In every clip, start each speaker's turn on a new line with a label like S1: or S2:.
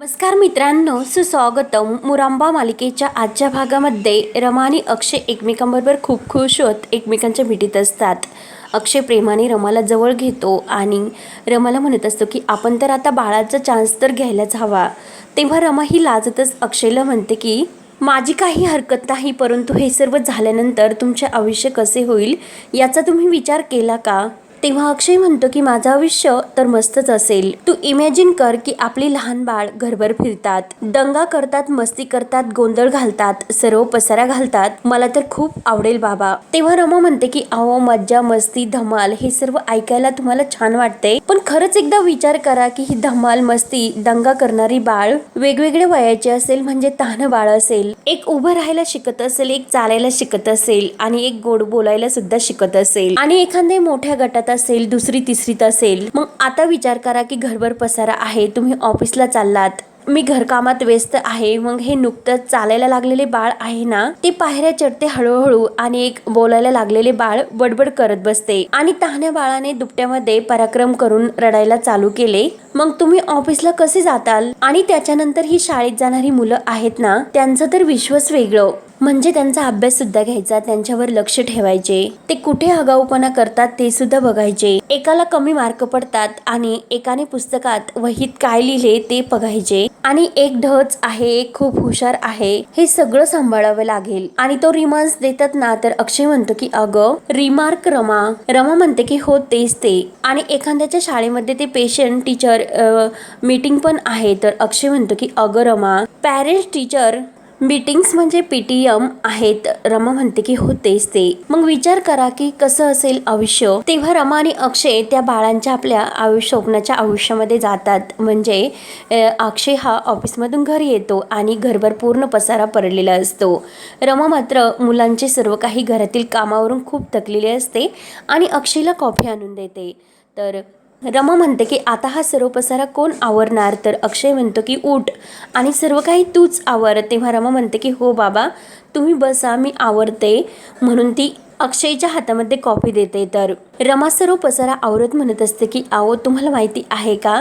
S1: नमस्कार मित्रांनो सुस्वागतम मुरांबा मालिकेच्या आजच्या भागामध्ये रमा आणि अक्षय एकमेकांबरोबर खूप खुश होत एकमेकांच्या भेटीत असतात. अक्षय प्रेमाने रमाला जवळ घेतो आणि रमाला म्हणत असतो की आपण तर आता बाळाचा चान्स तर घ्यायलाच हवा. तेव्हा रमा ही लाजतच अक्षयला म्हणते की माझी काही हरकत नाही परंतु हे सर्व झाल्यानंतर तुमचे आयुष्य कसे होईल याचा तुम्ही विचार केला का? तेव्हा अक्षय म्हणतो की माझं आयुष्य तर मस्तच असेल. तू इमॅजिन कर की आपली लहान बाळ घरभर फिरतात. दंगा करतात मस्ती करतात गोंधळ घालतात सर्व पसारा घालतात. मला तर खूप आवडेल बाबा. तेव्हा रमा म्हणते की अहो मज्जा मस्ती धमाल हे सर्व ऐकायला तुम्हाला छान वाटते पण खरंच एकदा विचार करा की ही धमाल मस्ती दंगा करणारी बाळ वेगवेगळ्या वयाचे असेल म्हणजे तहान बाळ असेल. एक उभं राहायला शिकत असेल एक चालायला शिकत असेल आणि एक गोड बोलायला सुद्धा शिकत असेल. आणि एखाद्या मोठ्या गटात असेल दुसरी तिसरीत असेल. मग आता विचार करा की घरभर पसारा आहे तुम्ही ऑफिसला चाललात. मी घरकामात व्यस्त आहे मग हे नुकतंच चालायला लागलेले बाळ आहे ना? ते पायऱ्या चढते हळूहळू आणि एक बोलायला लागलेले बाळ बडबड करत बसते. आणि तहान्या बाळाने दुपट्यामध्ये पराक्रम करून रडायला चालू केले. मग तुम्ही ऑफिसला कसे जाताल? आणि त्याच्यानंतर ही शाळेत जाणारी मुलं आहेत ना? त्यांचं तर विश्वच वेगळं. म्हणजे त्यांचा अभ्यास सुद्धा घ्यायचा त्यांच्यावर लक्ष ठेवायचे. ते कुठे आगाऊपणा करतात ते सुद्धा बघायचे. एकाला कमी मार्क पडतात आणि एकाने पुस्तकात वहीत काय लिहिले ते बघायचे. आणि एक ढच आहे एक खूप हुशार आहे हे सगळं सांभाळावं लागेल. आणि तो रिमार्क्स देतात ना तर अक्षय म्हणतो की अगं रिमार्क रमा. रमा म्हणते की हो तेच ते. आणि एखाद्याच्या शाळेमध्ये ते पेशंट टीचर मीटिंग पण आहे तर अक्षय म्हणतो की अगं रमा पॅरेंट्स टीचर मीटिंग्स म्हणजे पीटीएम आहेत. रमा म्हणते की होतेच ते. मग विचार करा की कसं असेल आयुष्य? तेव्हा रमा आणि अक्षय त्या बाळांच्या आपल्या आयुष्य स्वप्नाच्या आयुष्यामध्ये जातात. म्हणजे अक्षय हा ऑफिसमधून घरी येतो आणि घरभर पूर्ण पसारा पडलेला असतो. रमा मात्र मुलांचे सर्व काही घरातील कामावरून खूप थकलेली असते आणि अक्षयला कॉफी आणून देते. तर रमा म्हणते की आता हा सर्व पसारा कोण आवरणार? तर अक्षय म्हणतो की उठ आणि सर्व काही तूच आवर. तेव्हा रमा म्हणते की हो बाबा तुम्ही बसा मी आवरते. म्हणून ती अक्षयच्या हातामध्ये कॉफी देते. तर रमा सर्व पसारा आवरत म्हणत असते की आहो तुम्हाला माहिती आहे का?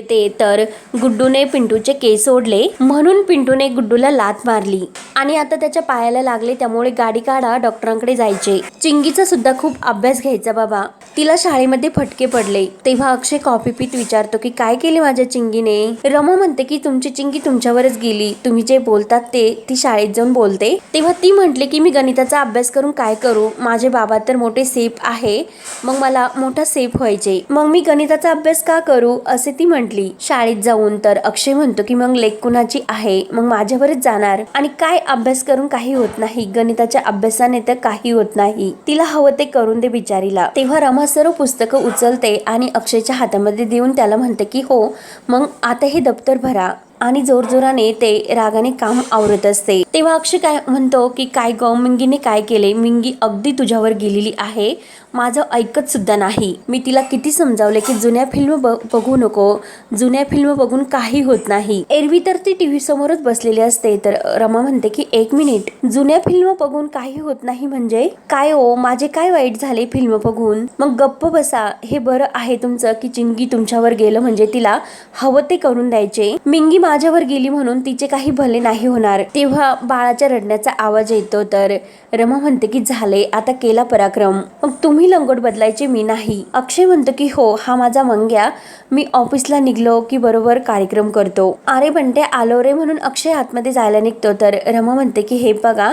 S1: ते तर गुड्डूने पिंटूचे केस ओढले. म्हणून पिंटूने गुड्डूला लात मारली. आणि आता त्याच्या पायाला लागले त्यामुळे गाडी काढा डॉक्टरांकडे जायचे. चिंगीचा सुद्धा खूप अभ्यास घ्यायचा बाबा. तिला शाळेमध्ये फटके पडले. तेव्हा अक्षय कॉफी पीत विचारतो की काय केले माझ्या चिंगीने? रमा म्हणते की तुमची चिंगी तुमच्यावरच गेली. तुम्ही जे बोलतात ते ती शाळेत जाऊन बोलते. तेव्हा ती म्हटले की मी गणिताचा अभ्यास करून काय करू? माझे बाबा तर मोठे सेफ आहे. मग मला मोठा सेफ व्हायचे. मग मी गणिताचा अभ्यास का करू? असे ती म्हणते म्हटली शाळेत जाऊन तर अक्षय म्हणतो की मग लेख कुणाची आहे? मग माझ्यावरच जाणार. आणि काय अभ्यास करून काही होत नाही? गणिताच्या अभ्यासाने तर काही होत नाही. तिला हवं ते करून दे बिचारीला. तेव्हा रमा सर्व पुस्तकं उचलते आणि अक्षयच्या हातामध्ये देऊन त्याला म्हणते की हो मग आता हे दप्तर भरा. आणि जोरजोराने ते रागाने काम आवरत असते. तेव्हा अक्षय काय म्हणतो की काय ग मिंगीने काय केले? मिंगी अगदी तुझ्यावर गेलेली आहे. माझं ऐकत सुद्धा नाही. मी तिला किती समजावले की जुन्या फिल्म ब बघू नको. जुन्या फिल्म बघून काही होत नाही. एरवी तर ती टीव्ही समोरच बसलेली असते. तर रमा म्हणते की एक मिनिट. जुन्या फिल्म बघून काही होत नाही म्हणजे? काय ओ माझे काय वाईट झाले फिल्म बघून? मग गप्प बसा. हे बरं आहे तुमचं की चिंगी तुमच्यावर गेलं म्हणजे तिला हवं ते करून द्यायचे. मिंगी माझ्यावर गेली म्हणून तिचे काही भले नाही होणार. तेव्हा बाळाच्या रडण्याचा आवाज येतो. तर रमा म्हणते की झाले. आता केला पराक्रम. मग तुम्ही लंगोट बदलायचे मी नाही. अक्षय म्हणतो की हो हा माझा मंग्या मी ऑफिसला निघलो की बरोबर कार्यक्रम करतो. अरे बंटे आलो रे म्हणून अक्षय आतमध्ये जायला निघतो. तर रमा म्हणते की हे बघा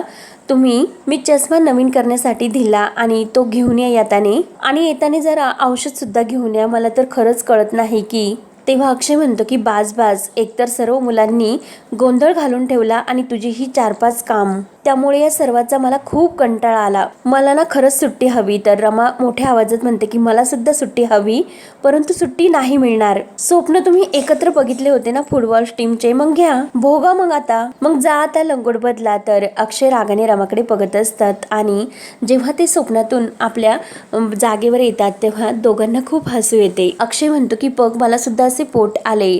S1: तुम्ही मी चष्मा नवीन करण्यासाठी दिला आणि तो घेऊन या येताने. आणि येताने जरा औषध सुद्धा घेऊन या. मला तर खरंच कळत नाही की तेव्हा अक्षय म्हणतो की बाज बाज एकतर सर्व मुलांनी गोंधळ घालून ठेवला आणि तुझी ही चार पाच काम त्यामुळे या सर्वाचा मला खूप कंटाळा आला. मला ना खरंच सुट्टी हवी. तर रमा मोठ्या आवाजात म्हणते की मला सुद्धा सुट्टी हवी परंतु सुट्टी नाही मिळणार. स्वप्न तुम्ही एकत्र बघितले होते ना फुटबॉल टीमचे? मग घ्या. भोगा मग आता. मग जा आता लंगोट बदला तर अक्षय रागाने रमाकडे बघत असतात. आणि जेव्हा ते स्वप्नातून आपल्या जागेवर येतात तेव्हा दोघांना खूप हसू येते. अक्षय म्हणतो की बघ मला सुद्धा असे पोट आले.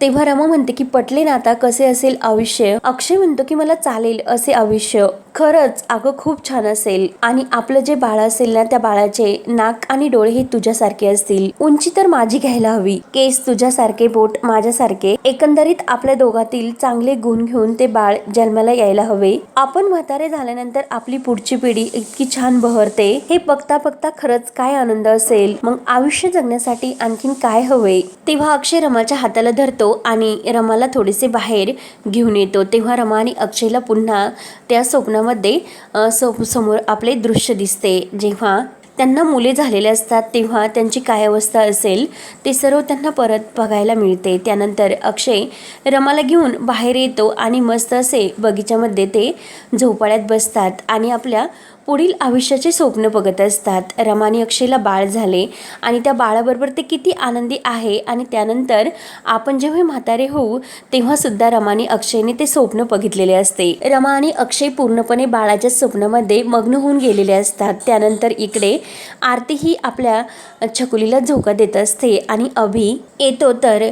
S1: तेव्हा रमा म्हणते की पटले ना आता कसे असेल आयुष्य? अक्षय म्हणतो की मला चालेल असे आयुष्य. खरंच अगं खूप छान असेल. आणि आपलं जे बाळ असेल ना त्या बाळाचे नाक आणि डोळे हे तुझ्यासारखे असतील. उंची तर माझी घ्यायला हवी. केस तुझ्यासारखे बोट माझ्यासारखे. एकंदरीत आपल्या दोघातील चांगले गुण घेऊन ते बाळ जन्माला यायला हवे. आपण म्हातारे झाल्यानंतर आपली पुढची पिढी इतकी छान बहरते. हे बघता बघता खरंच काय आनंद असेल. मग आयुष्य जगण्यासाठी आणखीन काय हवे? तेव्हा अक्षय रमाच्या हाताला धरतो आणि रमाला थोडेसे बाहेर घेऊन येतो. तेव्हा रमा आणि अक्षयला पुन्हा त्या स्वप्ना अ, समोर आपले दृश्य दिसते. जेव्हा त्यांना मुले झालेले असतात तेव्हा त्यांची काय अवस्था असेल ते सर्व त्यांना परत बघायला मिळते. त्यानंतर अक्षय रमाला घेऊन बाहेर येतो आणि मस्त असे बगीच्यामध्ये ते झोपाळ्यात बसतात आणि आपल्या पुढील आयुष्याचे स्वप्न बघत असतात. रमानी अक्षयला बाळ झाले आणि त्या बाळाबरोबर ते किती आनंदी आहे आणि त्यानंतर आपण जेव्हा म्हातारे होऊ तेव्हा सुद्धा रमाने अक्षयने ते स्वप्न बघितलेले असते. रमा आणि अक्षय पूर्णपणे बाळाच्या स्वप्नामध्ये मग्न होऊन गेलेले असतात. त्यानंतर इकडे आरती ही आपल्या छकुलीला झोका देत असते आणि अभि येतो तर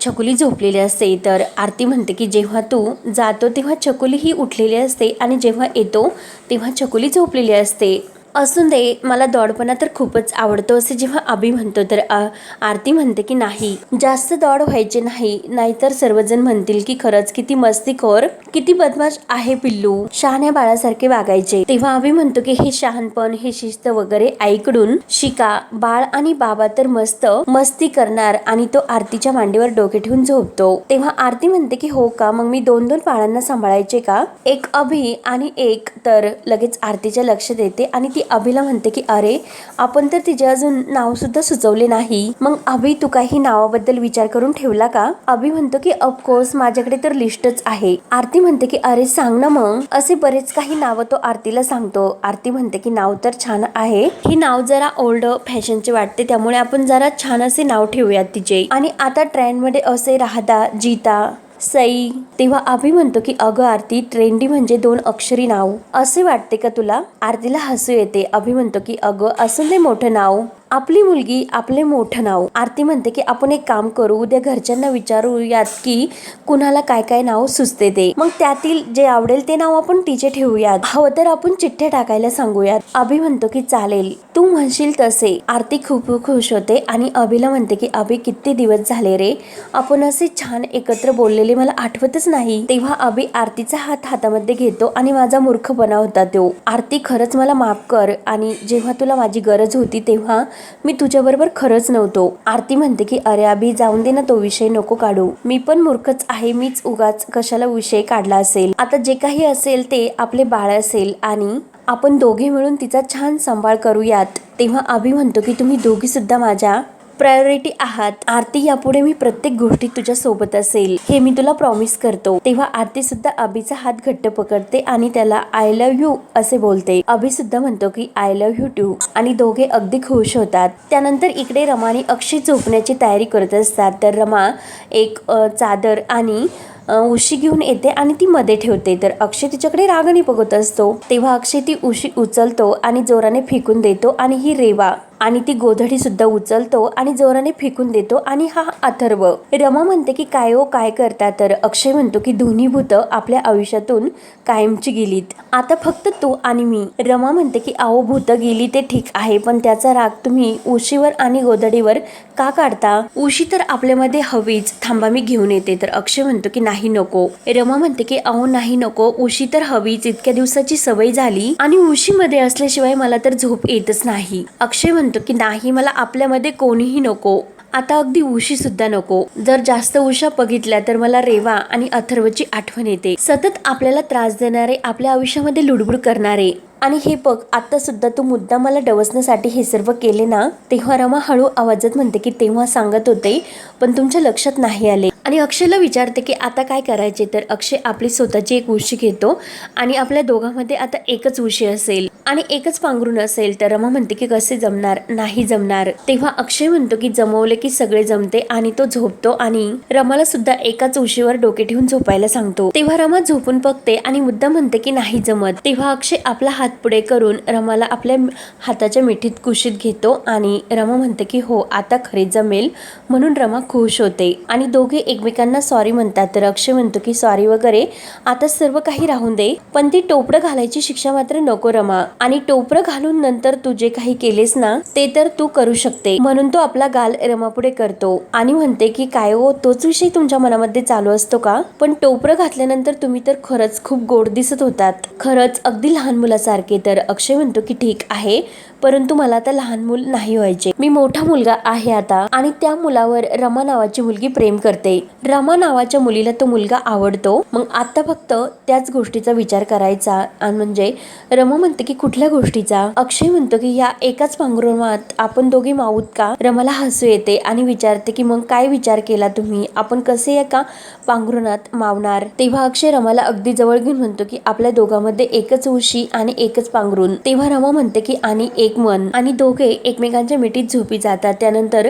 S1: छकुली झोपलेली असते. तर आरती म्हणते की जेव्हा तू जातो तेव्हा छकुली ही उठलेली असते आणि जेव्हा येतो तेव्हा छकुली झोपलेली असते. असून दे मला दौडपणा तर खूपच आवडतो असे जेव्हा अभि म्हणतो तर आरती म्हणते की नाही. जास्त दौड व्हायचे नाही नाहीतर सर्वजण म्हणतील की खरंच किती मस्तीखोर किती बदमाश आहे पिल्लू. शहाण्या बाळासारखे वागायचे. तेव्हा अभि म्हणतो की हे शहाणपण हे शिस्त वगैरे ऐकडून शिका. बाळ आणि बाबा तर मस्त मस्ती करणार आणि तो आरतीच्या मांडीवर डोके ठेवून झोपतो. तेव्हा आरती म्हणते की हो का? मग मी दोन दोन बाळांना सांभाळायचे का? एक अभि आणि एक तर लगेच आरतीच्या लक्ष देते आणि ती अभिला म्हणते की अरे आपण तर तिचे अजून नाव सुद्धा सुचवले नाही. मग अभि तू काही नावाबद्दल विचार करून ठेवला का? अभि म्हणतो की ऑफकोर्स माझ्याकडे तर लिस्टच आहे. आरती म्हणते की अरे सांग ना मग. असे बरेच काही नावं तो आरतीला सांगतो. आरती म्हणते की नाव तर छान आहे. ही नाव जरा ओल्ड फॅशनचे वाटते. त्यामुळे आपण जरा छान असे नाव ठेवूयात तिचे. आणि आता ट्रेंडमध्ये असे राहता जीता सई तेव्हा अभि म्हणतो की अगं आरती ट्रेंडी म्हणजे दोन अक्षरी नाव. असे वाटते का तुला? आरतीला हसू येते. अभि म्हणतो की अगं असं नाही मोठं नाव. आपली मुलगी आपले मोठं नाव. आरती म्हणते की आपण एक काम करू उद्या घरच्यांना विचारूयात की कुणाला काय काय नाव सुचते ते. मग त्यातील जे आवडेल ते नाव आपण तिचे ठेवूयात. हवं तर आपण चिठ्ठ्या टाकायला सांगूयात. अभि म्हणतो की चालेल. तू म्हणशील तसे. आरती खूप खुश होते आणि अभिला म्हणते की अभि किती दिवस झाले रे? आपण असे छान एकत्र बोललेले मला आठवतच नाही. तेव्हा अभि आरतीचा हात हातामध्ये घेतो आणि माझा मूर्खपणा होता तो. आरती खरंच मला माफ कर आणि जेव्हा तुला माझी गरज होती तेव्हा मी तुझ्याबरोबर खरंच नव्हतो. आरती म्हणते की अरे अभि जाऊन दे ना तो विषय नको काढू. मी पण मूर्खच आहे मीच उगाच कशाला विषय काढला असेल. आता जे काही असेल ते आपले बाळ असेल आणि आपण दोघे मिळून तिचा छान सांभाळ करूयात. तेव्हा अभि म्हणतो की तुम्ही दोघी सुद्धा माझ्या प्रायोरिटी आहात. आरती यापुढे मी प्रत्येक गोष्टी तुझ्या सोबत असेल. हे मी तुला प्रॉमिस करतो. तेव्हा आरती सुद्धा अभिचा हात घट्ट पकडते आणि त्याला आय लव्ह यू असे बोलते. अभि सुद्धा म्हणतो की आय लव्ह यू टू आणि दोघे अगदी खुश होतात. त्यानंतर इकडे रमाने अक्षय झोपण्याची तयारी करत असतात. तर रमा एक चादर आणि उशी घेऊन येते आणि ती मध्ये ठेवते. तर अक्षय तिच्याकडे रागाने बघत असतो. तेव्हा अक्षय ती उशी उचलतो आणि जोराने फेकून देतो आणि ही रेवा आणि ती गोधडी सुद्धा उचलतो आणि जोराने फेकून देतो आणि हा अथर्व. रमा म्हणते की काय हो काय करता? तर अक्षय म्हणतो की दोन्ही भूत आपल्या आयुष्यातून कायमची गेलीत. आता फक्त तू आणि मी. रमा म्हणते की अहो भूत गेली ते ठीक आहे पण त्याचा राग तुम्ही उशीवर आणि गोधडीवर का काढता? उशी तर आपल्यामध्ये हवीच. थांबा मी घेऊन येते. तर अक्षय म्हणतो की नाही नको. रमा म्हणते की अहो नाही नको. उशी तर हवीच. इतक्या दिवसाची सवय झाली आणि उशीमध्ये असल्याशिवाय मला तर झोप येतच नाही. अक्षय म्हणतो की नाही मला आपल्यामध्ये कोणीही नको. आता अगदी उशी सुद्धा नको. जर जास्त उषा बघितल्या तर मला रेवा आणि अथर्वची आठवण येते. सतत आपल्याला त्रास देणारे आपल्या आयुष्यामध्ये लुडबुड करणारे. आणि हे बघ आत्तासुद्धा तू मुद्दा मला डवसण्यासाठी हे सर्व केले ना तेव्हा रमा हळू आवाजात म्हणते की तेव्हा सांगत होते पण तुमच्या लक्षात नाही आले. आणि अक्षयला विचारते की आता काय करायचे तर अक्षय आपली स्वतःची एक उशी घेतो आणि आपल्या दोघांमध्ये आता एकच उशी असेल. आणि एकच पांघरून असेल तर रमा म्हणते की कसे जमणार? नाही जमणार. तेव्हा अक्षय म्हणतो की जमवले की सगळे जमते आणि तो झोपतो आणि रमाला सुद्धा एकाच उशीवर डोके ठेवून झोपायला सांगतो. तेव्हा रमा झोपून बघते आणि मुद्दा म्हणते की नाही जमत. तेव्हा अक्षय आपला हात पुढे करून रमाला आपल्या हाताच्या मिठीत कुशीत घेतो आणि रमा म्हणते की हो आता खरे जमेल. म्हणून रमा खुश होते. आणि दोघे एकमेकांना सॉरी म्हणतात. तर अक्षय म्हणतो की सॉरी वगैरे आता सर्व काही राहून दे. पण ती टोपडं घालायची शिक्षा मात्र नको रमा. आणि टोपरं घालून नंतर तू जे काही केलेस ना ते तर तू करू शकते. म्हणून तो आपला गाल रमापुढे करतो. आणि म्हणते की काय हो तोच विषय तुमच्या मनामध्ये चालू असतो का? पण टोपरं घातल्यानंतर तुम्ही तर खरंच खूप गोड दिसत होतात. खरंच अगदी लहान मुलासारखे. तर अक्षय म्हणतो की ठीक आहे. परंतु मला आता लहान मूल नाही व्हायचे. मी मोठा मुलगा आहे आता आणि त्या मुलावर रमा नावाची मुलगी प्रेम करते. रमा नावाच्या मुलीला तो मुलगा आवडतो. मग आता फक्त त्याच गोष्टीचा विचार करायचा आणि म्हणजे रमा म्हणते की कुठल्या गोष्टीचा? अक्षय म्हणतो की या एकाच पांघरुणात आपण दोघे माऊत का? रमाला हसू येते आणि विचारते की मग काय विचार केला तुम्ही? आपण कसे एका पांघरुणात मावणार? तेव्हा अक्षय रमाला अगदी जवळ घेऊन म्हणतो की आपल्या दोघांमध्ये एकच उशी आणि एकच पांघरून तेव्हा रमा म्हणते की आणि एक मन आणि दोघे एकमेकांच्या मिठीत झोपी जातात. त्यानंतर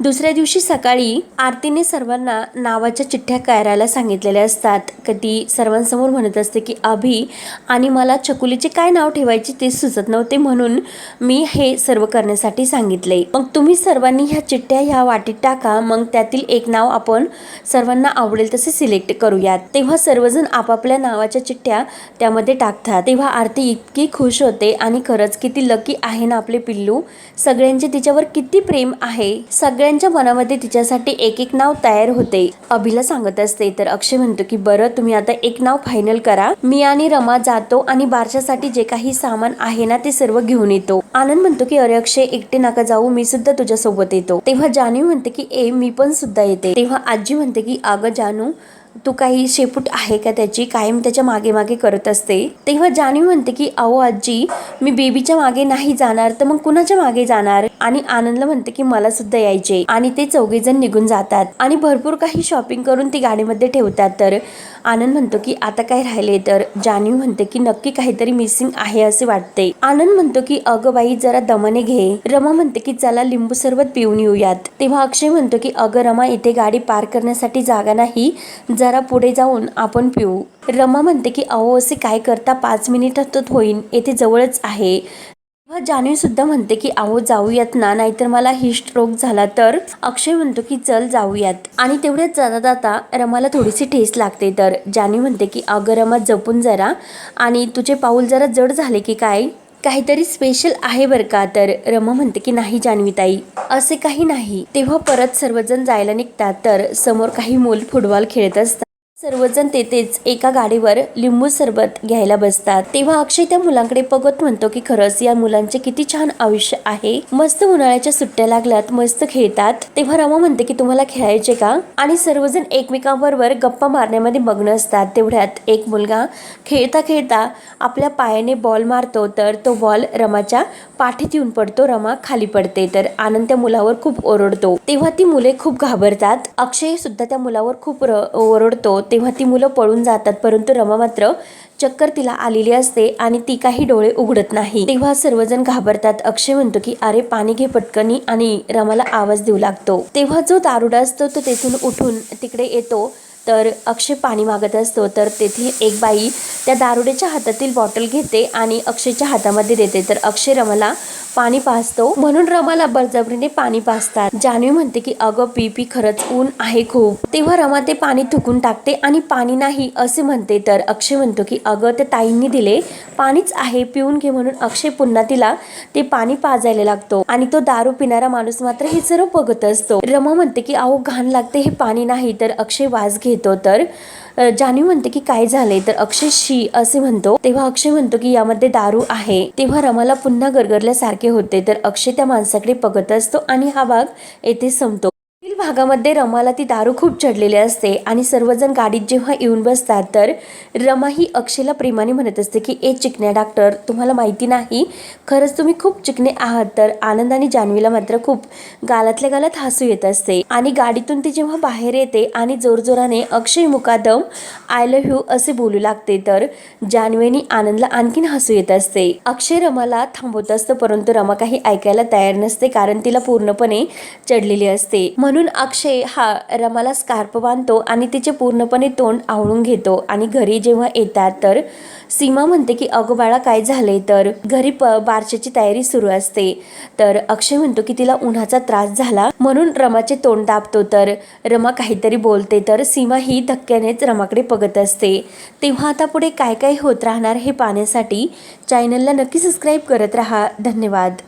S1: दुसऱ्या दिवशी सकाळी आरतीने सर्वांना नावाच्या चिठ्ठ्या करायला सांगितलेल्या असतात. कधी सर्वांसमोर म्हणत असते की अभि आणि मला चकुलीचे काय नाव ठेवायचे ते सुचत नव्हते म्हणून मी हे सर्व करण्यासाठी सांगितले. मग तुम्ही सर्वांनी ह्या चिठ्ठ्या ह्या वाटीत टाका मग त्यातील एक नाव आपण सर्वांना आवडेल तसे सिलेक्ट करूयात. तेव्हा सर्वजण आपापल्या नावाच्या चिठ्ठ्या त्यामध्ये टाकतात. तेव्हा आरती इतकी खुश होते आणि खरंच किती लकी आहे ना आपले पिल्लू? सगळ्यांचे तिच्यावर किती प्रेम आहे? सगळ्यांच्या मनामध्ये तिच्यासाठी एक एक नाव तयार होते. अभिला सांगत असते तर अक्षय म्हणतो की बरं तुम्ही आता एक नाव फायनल करा. मी आणि रमा जातो आणि बारशासाठी जे काही सामान आहे ना ते सर्व घेऊन येतो. आनंद म्हणतो की अरे अक्षय एकटे नाका जाऊ. मी सुद्धा तुझ्या सोबत येतो. तेव्हा जान्हवी म्हणते की ए मी पण सुद्धा येते. तेव्हा आजी म्हणते की अगं जानू तू काही शेपूट आहे का त्याची? कायम त्याच्यामागे मागे करत असते. तेव्हा जान्हवी म्हणते की अहो आजी मी बेबीच्या मागे नाही जाणार तर मग कुणाच्या मागे जाणार? आणि आनंदला म्हणते की मला सुद्धा यायचे. आणि ते चौघे जण निघून जातात. आणि भरपूर काही शॉपिंग करून ती गाडीमध्ये ठेवतात. तर आनंद म्हणतो की आता काय राहिले? तर जान्हवी म्हणते की नक्की काहीतरी मिसिंग आहे असे वाटते. आनंद म्हणतो की अगं बाई जरा दमाने घे. रमा म्हणते की चला लिंबू सरबत पिऊन येऊयात. तेव्हा अक्षय म्हणतो की अगं रमा इथे गाडी पार्क करण्यासाठी जागा नाही. जरा पुढे जाऊन आपण पिऊ. रमा म्हणते की अहो असे काय करता? पाच मिनिटात होईन. येथे जवळच आहे. तेव्हा जान्हवी सुद्धा म्हणते की अहो जाऊयात ना. नाहीतर मला ही स्ट्रोक झाला तर? अक्षय म्हणतो की चल जाऊयात. आणि तेवढ्याच जाता जाता रमाला थोडीशी ठेस लागते. तर जान्हवी म्हणते की अगं रमा जपून जरा. आणि तुझे पाऊल जरा जड झाले की काय? काहीतरी स्पेशल आहे बरं का? तर रमा म्हणते की नाही जान्हवीताई असे काही नाही. तेव्हा परत सर्वजण जायला निघतात तर समोर काही मूल फुटबॉल खेळत असतात. सर्वजण तेथेच एका गाडीवर लिंबू सरबत घ्यायला बसतात. तेव्हा अक्षय त्या मुलांकडे बघत म्हणतो की खरंच या मुलांचे किती छान आयुष्य आहे. मस्त उन्हाळ्याच्या सुट्ट्या लागल्यात मस्त खेळतात. तेव्हा रमा म्हणते की तुम्हाला खेळायचे का? आणि सर्वजण एकमेकांबरोबर गप्पा मारण्यामध्ये मग्न असतात. तेवढ्यात एक मुलगा खेळता खेळता आपल्या पायाने बॉल मारतो तर तो बॉल रमाच्या पाठीत येऊन पडतो. रमा खाली पडते तर आनंद त्या मुलावर खूप ओरडतो. तेव्हा ती मुले खूप घाबरतात. अक्षय सुद्धा त्या मुलावर खूप र- ओरडतो. तेव्हा ती मुलं पळून जातात परंतु रमा मात्र चक्कर तिला आलेली असते आणि ती काही डोळे उघडत नाही. तेव्हा सर्वजण घाबरतात. अक्षय म्हणतो की अरे पाणी घे पटकनी आणि रमाला आवाज देऊ लागतो. तेव्हा जो दारुडा असतो तो तेथून उठून तिकडे येतो. तर अक्षय पाणी मागत असतो. तर तेथील एक बाई त्या दारुड्याच्या हातातील बॉटल घेते आणि अक्षयच्या हातामध्ये देते. तर अक्षय रमाला पाणी पाजतो. म्हणून रमाला बळजबरीने पाणी पाजतात. जान्हवी म्हणते की अगं पीपी खरंच ऊन आहे खूप. तेव्हा रमा ते पाणी थुकून टाकते आणि पाणी नाही असे म्हणते. तर अक्षय म्हणतो की अगं ते ताईंनी दिले. पाणीच आहे पिऊन घे. म्हणून अक्षय पुन्हा तिला ते पाणी पाजायला लागतो आणि तो दारू पिणारा माणूस मात्र हे सर्व बघत असतो. रमा म्हणते की अहो घाण लागते हे पाणी नाही. तर अक्षय वास घेतो. तर जान्हवी म्हणते की काय झाले तर अक्षय शी असे म्हणतो तेव्हा अक्षय म्हणतो की यामध्ये दारू आहे. तेव्हा रमाला पुन्हा गरगरल्यासारखे होते तर अक्षय त्या माणसाकडे बघत असतो आणि हा भाग येथे संपतो. पुढील भागामध्ये रमाला ती दारू खूप चढलेली असते आणि सर्वजण गाडीत जेव्हा येऊन बसतात तर रमा ही अक्षयला प्रेमाने म्हणत असते की ए चिकण्या डॉक्टर तुम्हाला माहिती नाही? खरंच तुम्ही खूप चिकणे आहात. तर आनंद आणि जान्हवीला मात्र खूप गालातल्या गालात हसू येत असते. आणि गाडीतून ती जेव्हा बाहेर येते आणि जोरजोराने Akshay Mukadam I love you असे बोलू लागते तर जान्हवीनी आनंदला आणखीन हसू येत असते. अक्षय रमाला थांबवत असतं परंतु रमा काही ऐकायला तयार नसते कारण तिला पूर्णपणे चढलेली असते. म्हणून म्हणून अक्षय हा रमाला स्कार्प बांधतो आणि तिचे पूर्णपणे तोंड आवळून घेतो. आणि घरी जेव्हा येतात तर सीमा म्हणते की अगं बाळा काय झाले तर घरी प बारशाची तयारी सुरू असते. तर अक्षय म्हणतो की तिला उन्हाचा त्रास झाला म्हणून रमाचे तोंड दाबतो. तर रमा काहीतरी बोलते तर सीमा ही धक्क्यानेच रमाकडे बघत असते. तेव्हा आता पुढे काय काय होत राहणार हे पाहण्यासाठी चॅनलला नक्की सबस्क्राईब करत राहा. धन्यवाद.